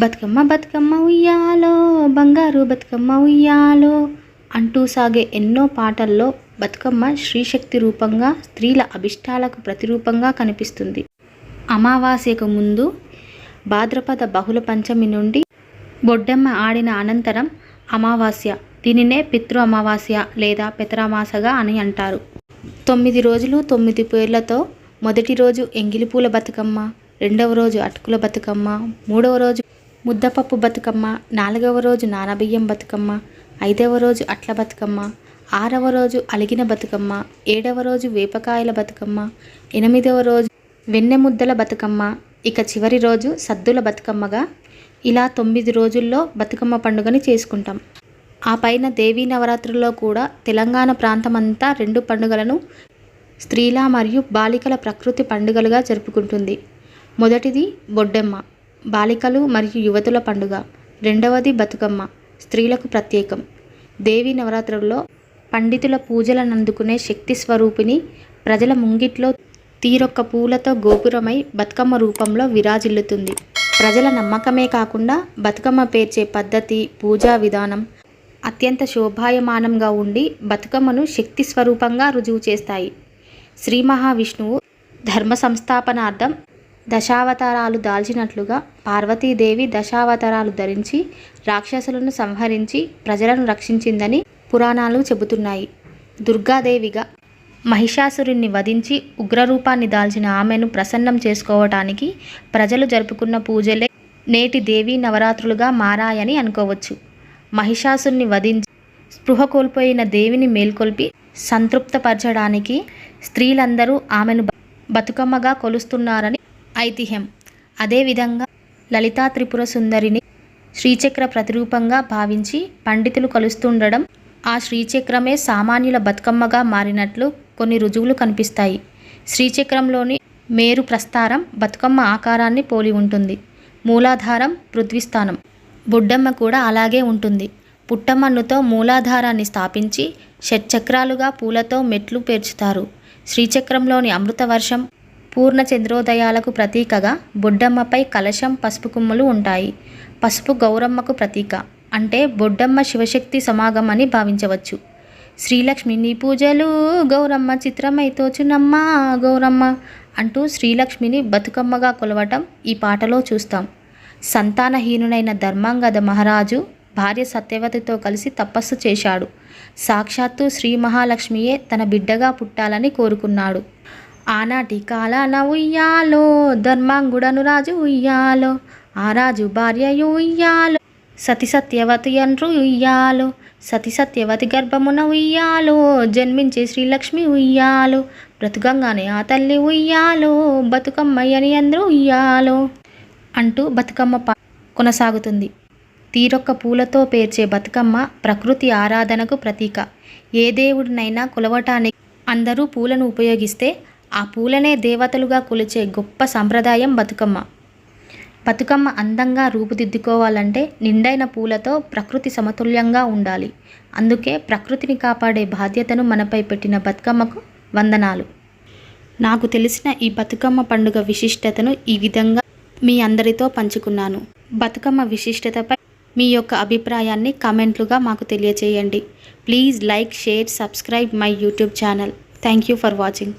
బతుకమ్మ బతుకమ్మ ఉయ్యాలో బంగారు బతుకమ్మ ఉయ్యాలో అంటూ సాగే ఎన్నో పాటల్లో బతుకమ్మ శ్రీశక్తి రూపంగా స్త్రీల అభిష్టాలకు ప్రతిరూపంగా కనిపిస్తుంది. అమావాస్యకు ముందు భాద్రపద బహుళ పంచమి నుండి బొడ్డెమ్మ ఆడిన అనంతరం అమావాస్య దీనినే పితృ అమావాస్య లేదా పితరామాసగా అని అంటారు. తొమ్మిది రోజులు తొమ్మిది పేర్లతో మొదటి రోజు ఎంగిలిపూల బతుకమ్మ రెండవ రోజు అటుకుల బతుకమ్మ మూడవ రోజు ముద్దపప్పు బతుకమ్మ నాలుగవ రోజు నానబియ్యం బతుకమ్మ ఐదవ రోజు అట్ల బతుకమ్మ ఆరవ రోజు అలిగిన బతుకమ్మ ఏడవ రోజు వేపకాయల బతుకమ్మ ఎనిమిదవ రోజు వెన్నె ముద్దల బతుకమ్మ ఇక చివరి రోజు సద్దుల బతుకమ్మగా ఇలా తొమ్మిది రోజుల్లో బతుకమ్మ పండుగని చేసుకుంటాం. ఆ పైన దేవీ నవరాత్రుల్లో కూడా తెలంగాణ ప్రాంతమంతా రెండు పండుగలను స్త్రీల మరియు బాలికల ప్రకృతి పండుగలుగా జరుపుకుంటుంది. మొదటిది బొడ్డెమ్మ బాలికలు మరియు యువతుల పండుగ. రెండవది బతుకమ్మ స్త్రీలకు ప్రత్యేకం. దేవీ నవరాత్రుల్లో పండితుల పూజలను అందుకునే శక్తి స్వరూపిణి ప్రజల ముంగిట్లో తీరొక్క పూలతో గోపురమై బతుకమ్మ రూపంలో విరాజిల్లుతుంది. ప్రజల నమ్మకమే కాకుండా బతుకమ్మ పేర్చే పద్ధతి పూజా విధానం అత్యంత శోభాయమానంగా ఉండి బతుకమ్మను శక్తి స్వరూపంగా రుజువు చేస్తాయి. శ్రీ మహావిష్ణువు ధర్మ సంస్థాపనార్థం దశావతారాలు దాల్చినట్లుగా పార్వతీదేవి దశావతారాలు ధరించి రాక్షసులను సంహరించి ప్రజలను రక్షించిందని పురాణాలు చెబుతున్నాయి. దుర్గాదేవిగా మహిషాసురుణ్ణి వధించి ఉగ్రరూపాన్ని దాల్చిన ఆమెను ప్రసన్నం చేసుకోవటానికి ప్రజలు జరుపుకున్న పూజలే నేటి దేవీ నవరాత్రులుగా మారాయని అనుకోవచ్చు. మహిషాసుని వధించి స్పృహ కోల్పోయిన దేవిని మేల్కొల్పి సంతృప్తపరచడానికి స్త్రీలందరూ ఆమెను బతుకమ్మగా కొలుస్తున్నారని ఐతిహ్యం. అదేవిధంగా లలితా త్రిపుర సుందరిని శ్రీచక్ర ప్రతిరూపంగా భావించి పండితులు కలుస్తుండడం ఆ శ్రీచక్రమే సామాన్యుల బతుకమ్మగా మారినట్లు కొన్ని రుజువులు కనిపిస్తాయి. శ్రీచక్రంలోని మేరు ప్రస్తారం బతుకమ్మ ఆకారాన్ని పోలి ఉంటుంది. మూలాధారం పృథ్వీస్థానం బొడ్డమ్మ కూడా అలాగే ఉంటుంది. పుట్టమన్నుతో మూలాధారాన్ని స్థాపించి షట్చక్రాలుగా పూలతో మెట్లు పేర్చుతారు. శ్రీచక్రంలోని అమృతవర్షం పూర్ణ చంద్రోదయాలకు ప్రతీకగా బొడ్డమ్మపై కలశం పసుపు కుమ్ములు ఉంటాయి. పసుపు గౌరమ్మకు ప్రతీక. అంటే బొడ్డమ్మ శివశక్తి సమాగమని భావించవచ్చు. శ్రీలక్ష్మి నీ పూజలు గౌరమ్మ చిత్రమై తోచునమ్మ గౌరమ్మ అంటూ శ్రీలక్ష్మిని బతుకమ్మగా కొలవటం ఈ పాటలో చూస్తాం. సంతానహీనుడైన ధర్మాంగద మహారాజు భార్య సత్యవతితో కలిసి తపస్సు చేశాడు. సాక్షాత్తు శ్రీ మహాలక్ష్మియే తన బిడ్డగా పుట్టాలని కోరుకున్నాడు. ఆనాటి కాలాన ఉయ్యాలో ధర్మాంగుడను రాజు ఉయ్యాలో ఆ రాజు భార్యయు ఉయ్యాలో సతి సత్యవతి అండ్రు ఉయ్యాలో సతి సత్యవతి గర్భమున ఉయ్యాలో జన్మించే శ్రీలక్ష్మి ఉయ్యాలో బ్రతుకంగానే ఆ తల్లి ఉయ్యాలో బతుకమ్మయ్యని అందరూ ఉయ్యాలో. అంటూ బతుకమ్మ పా కొనసాగుతుంది. తీరొక్క పూలతో పేర్చే బతుకమ్మ ప్రకృతి ఆరాధనకు ప్రతీక. ఏ దేవుడినైనా కొలవటానికి అందరూ పూలను ఉపయోగిస్తే ఆ పూలనే దేవతలుగా కొలిచే గొప్ప సంప్రదాయం బతుకమ్మ. బతుకమ్మ అందంగా రూపుదిద్దుకోవాలంటే నిండైన పూలతో ప్రకృతి సమతుల్యంగా ఉండాలి. అందుకే ప్రకృతిని కాపాడే బాధ్యతను మనపై పెట్టిన బతుకమ్మకు వందనాలు. నాకు తెలిసిన ఈ బతుకమ్మ పండుగ విశిష్టతను ఈ విధంగా మీ అందరితో పంచుకున్నాను. బతుకమ్మ విశిష్టతపై మీ యొక్క అభిప్రాయాన్ని కామెంట్లుగా మాకు తెలియచేయండి. Please like share subscribe my YouTube channel. Thank you for watching.